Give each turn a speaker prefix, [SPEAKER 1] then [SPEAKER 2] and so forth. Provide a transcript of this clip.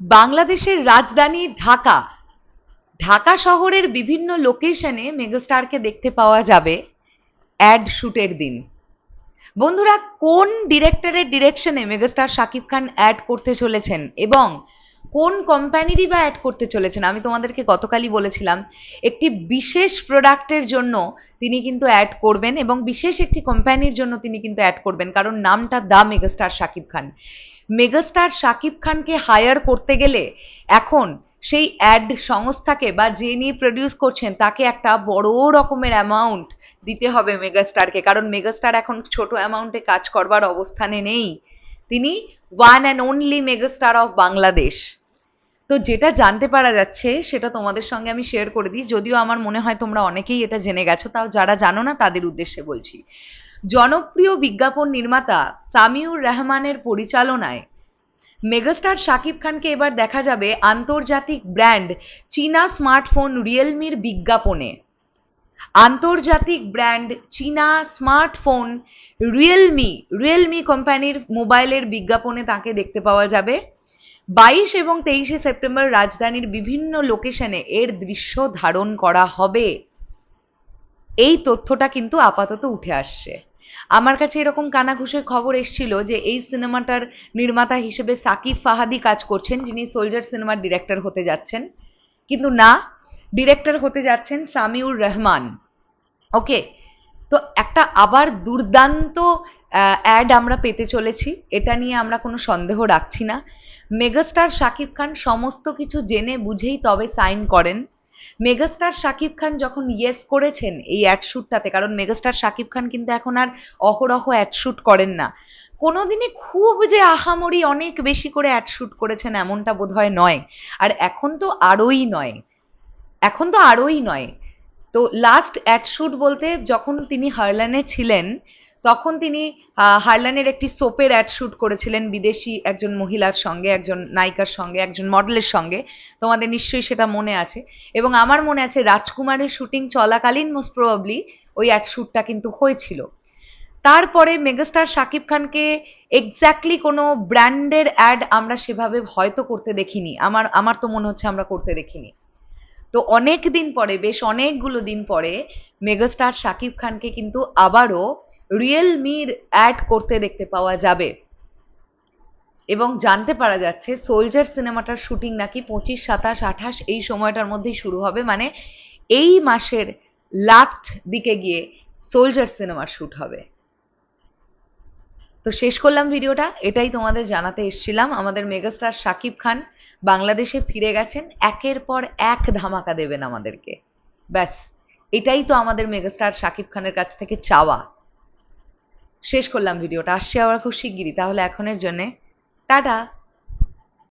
[SPEAKER 1] বাংলাদেশের রাজধানী ঢাকা। ঢাকা শহরের বিভিন্ন লোকেশনে মেগাস্টারকে দেখতে পাওয়া যাবে অ্যাড শুটের দিন। বন্ধুরা, কোন ডিরেক্টরের ডিরেকশনে মেগাস্টার শাকিব খান অ্যাড করতে চলেছেন এবং কোন কোম্পানিরই বা অ্যাড করতে চলেছেন? আমি তোমাদেরকে গতকালই বলেছিলাম, একটি বিশেষ প্রোডাক্টের জন্য তিনি কিন্তু অ্যাড করবেন এবং বিশেষ একটি কোম্পানির জন্য তিনি কিন্তু অ্যাড করবেন। কারণ নামটা the megastar Shakib Khan. Megastar Shakib খানকে হায়ার করতে গেলে এখন সেই অ্যাড সংস্থাকে বা যে নিয়ে প্রডিউস করছেন, তাকে একটা বড় রকমের অ্যামাউন্ট দিতে হবে মেগাস্টারকে। কারণ মেগাস্টার এখন ছোট অ্যামাউন্টে কাজ করবার অবস্থানে নেই। তিনি one and only megastar of Bangladesh তো যেটা জানতে পারা যাচ্ছে, সেটা তোমাদের সঙ্গে আমি শেয়ার করে দিই। যদিও আমার মনে হয় তোমরা অনেকেই এটা জেনে গেছো, তাও যারা জানো না তাদের উদ্দেশ্যে বলছি। জনপ্রিয় বিজ্ঞাপন নির্মাতা সামিউর রহমানের পরিচালনায় মেগাস্টার শাকিব খানকে এবার দেখা যাবে আন্তর্জাতিক ব্র্যান্ড চীনা স্মার্টফোন রিয়েলমির বিজ্ঞাপনে। আন্তর্জাতিক ব্র্যান্ড চীনা স্মার্টফোন রিয়েলমি রিয়েলমি কোম্পানির মোবাইলের বিজ্ঞাপনে তাকে দেখতে পাওয়া যাবে। বাইশ এবং তেইশে সেপ্টেম্বর রাজধানীর বিভিন্ন লোকেশনে এর দৃশ্য ধারণ করা হবে। এই তথ্যটা কিন্তু আপাতত উঠে আসছে। আমার কাছে এরকম কানাঘুষের খবর এসেছিল যে, এই সিনেমাটার নির্মাতা হিসেবে সাকিব ফাহাদি কাজ করছেন, যিনি সোলজার সিনেমার ডিরেক্টর হতে যাচ্ছেন। কিন্তু না, ডিরেক্টর হতে যাচ্ছেন সামিউর রহমান। ওকে তো একটা আবার দুর্দান্ত অ্যাড আমরা পেতে চলেছি। এটা নিয়ে আমরা কোনো সন্দেহ রাখছি না। মেগাস্টার শাকিব খান সমস্ত কিছু জেনে বুঝেই তবে সাইন করেন। মেগাস্টার শাকিব খান যখন ইয়েস করেছেন এই অ্যাডশুটটাতে কারণ মেগাস্টার শাকিব খান কিন্তু এখন আর অহরহ অ্যাডশুট করেন না। কোনোদিনই খুব যে আহামরি অনেক বেশি করে অ্যাডশুট করেছেন এমনটা বোধহয় নয়। আর এখন তো আরোই নয়। এখন তো আরোই নয়। তো লাস্ট অ্যাডশুট বলতে যখন তিনি হারলানে ছিলেন, তখন তিনি হারলানের একটি সোপের অ্যাড শুট করেছিলেন বিদেশি একজন মহিলার সঙ্গে, একজন নায়িকার সঙ্গে, একজন মডেলের সঙ্গে। তোমাদের নিশ্চয়ই সেটা মনে আছে। এবং আমার মনে আছে রাজকুমারের শুটিং চলাকালীন মোস্ট প্রবাবলি ওই অ্যাড শ্যুটটা কিন্তু হয়েছিল। তারপরে মেগাস্টার শাকিব খানকে এক্স্যাক্টলি কোনো ব্র্যান্ডের অ্যাড আমরা সেভাবে হয়তো করতে দেখিনি। আমার আমার তো মনে হচ্ছে আমরা করতে দেখিনি। তো অনেক দিন পরে, বেশ অনেকগুলো দিন পরে মেগাস্টার শাকিব খানকে কিন্তু আবারও রিয়েলমির অ্যাড করতে দেখতে পাওয়া যাবে। এবং জানতে পারা যাচ্ছে, সোলজার সিনেমাটার শুটিং নাকি পঁচিশ, সাতাশ, আঠাশ এই সময়টার মধ্যেই শুরু হবে। মানে এই মাসের লাস্ট দিকে গিয়ে সোলজার সিনেমার শ্যুট হবে। তো শেষ করলাম ভিডিওটা, এটাই তোমাদের জানাতে এসেছিলাম। আমাদের মেগাস্টার শাকিব খান বাংলাদেশে ফিরে গেছেন, একের পর এক ধামাকা দেবেন আমাদেরকে। ব্যাস, এটাই তো আমাদের মেগাস্টার শাকিব খানের কাছ থেকে চাওয়া। শেষ করলাম ভিডিওটা, আসছি আবার খুব শিগগিরই, তাহলে এখনের জন্যে। টাটা!